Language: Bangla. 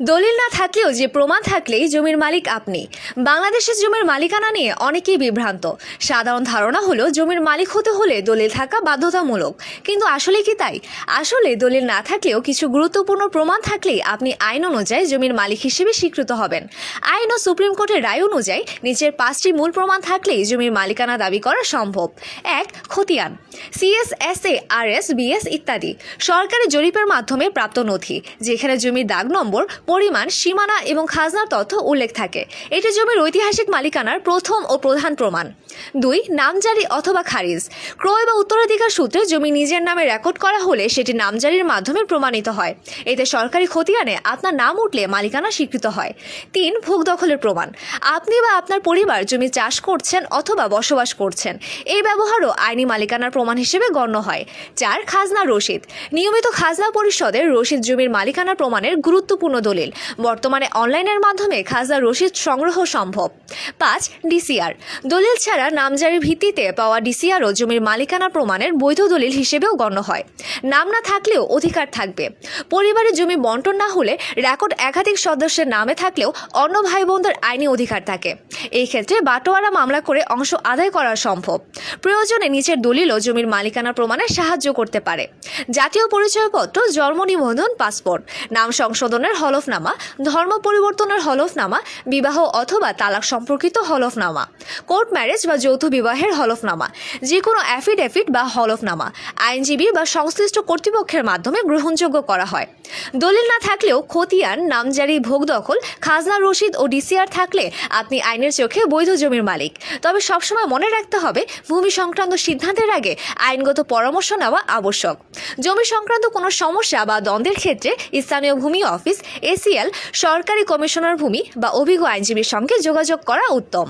দলিল না থাকলেও যে প্রমাণ থাকলেই জমির মালিক আপনি। বাংলাদেশের জমির মালিকানা নিয়ে অনেকেই বিভ্রান্ত। সাধারণ ধারণা হলো জমির মালিক হতে হলে দলিল থাকা বাধ্যতামূলক। কিন্তু আসলে কি তাই? আসলে দলিল না থাকলেও কিছু গুরুত্বপূর্ণ প্রমাণ থাকলেই আপনি আইন অনুযায়ী জমির মালিক হিসেবে স্বীকৃত হবেন। আইন ও সুপ্রিম কোর্টের রায় অনুযায়ী নিচের পাঁচটি মূল প্রমাণ থাকলেই জমির মালিকানা দাবি করা সম্ভব। এক, খতিয়ান। সিএসএসএ আরএস বিএস ইত্যাদি। সরকারি জরিপের মাধ্যমে প্রাপ্ত নথি, যেখানে জমির দাগ নম্বর, পরিমাণ, সীমানা এবং খাজনার তথ্য উল্লেখ থাকে। এটি জমির ঐতিহাসিক মালিকানার প্রথম ও প্রধান প্রমাণ। দুই, নামজারি অথবা খারিজ। ক্রয় বা উত্তরাধিকার সূত্রে জমি নিজের নামে রেকর্ড করা হলে সেটি নামজারির মাধ্যমে প্রমাণিত হয়। এতে সরকারি খতিয়ানে আপনার নাম উঠলে মালিকানা স্বীকৃত হয়। তিন, ভোগ দখলের প্রমাণ। আপনি বা আপনার পরিবার জমি চাষ করছেন অথবা বসবাস করছেন। এই ব্যবহারও আইনি মালিকানার প্রমাণ হিসেবে গণ্য হয় চার খাজনা রসিদ। নিয়মিত খাজনা পরিষদের রসিদ জমির মালিকানা প্রমাণের গুরুত্বপূর্ণ দলিল। বর্তমানে অনলাইনের মাধ্যমে খাজনা রসিদ সংগ্রহ সম্ভব। পাঁচ, ডিসিআর। দলিল ছাড়া নামজারির ভিত্তিতে পাওয়া ডিসিআরও জমির মালিকানা প্রমাণের বৈধ দলিল হিসেবেও গণ্য হয়। নাম না থাকলেও অধিকার থাকবে। পরিবারের জমি বন্টন না হলে রেকর্ড একাধিক সদস্যের নামে থাকলেও অন্য ভাই বোনদের আইনি অধিকার থাকে। এই ক্ষেত্রে বাটোয়ারা মামলা করে অংশ আদায় করা সম্ভব। প্রয়োজনে নিচের দলিলও জমির মালিকানা প্রমাণে সাহায্য করতে পারে। জাতীয় পরিচয়পত্র, জন্ম নিবন্ধন, পাসপোর্ট, নাম সংশোধনের হলফনামা, ধর্ম পরিবর্তনের হলফনামা, বিবাহ অথবা তালাক সম্পর্কিত হলফনামা, কোর্ট ম্যারেজ বা যৌথ বিবাহের হলফনামা যে কোনো অ্যাফিডেভিট বা হলফনামা, আইনজীবী বা সংশ্লিষ্ট কর্তৃপক্ষের মাধ্যমে গ্রহণযোগ্য করা হয়। দলিল না থাকলেও খতিয়ান, নামজারি, ভোগ দখল, খাজনা, রসিদ ও ডিসিআর থাকলে আপনি আইনের চোখে বৈধ জমির মালিক। তবে সবসময় মনে রাখতে হবে, ভূমি সংক্রান্ত সিদ্ধান্তের আগে আইনগত পরামর্শ নেওয়া আবশ্যক। জমি সংক্রান্ত কোনো সমস্যা বা দ্বন্দ্বের ক্ষেত্রে স্থানীয় ভূমি অফিস, এসিএল, সরকারি কমিশনার ভূমি বা অভিজ্ঞ আইনজীবীর সঙ্গে যোগাযোগ করা উত্তম।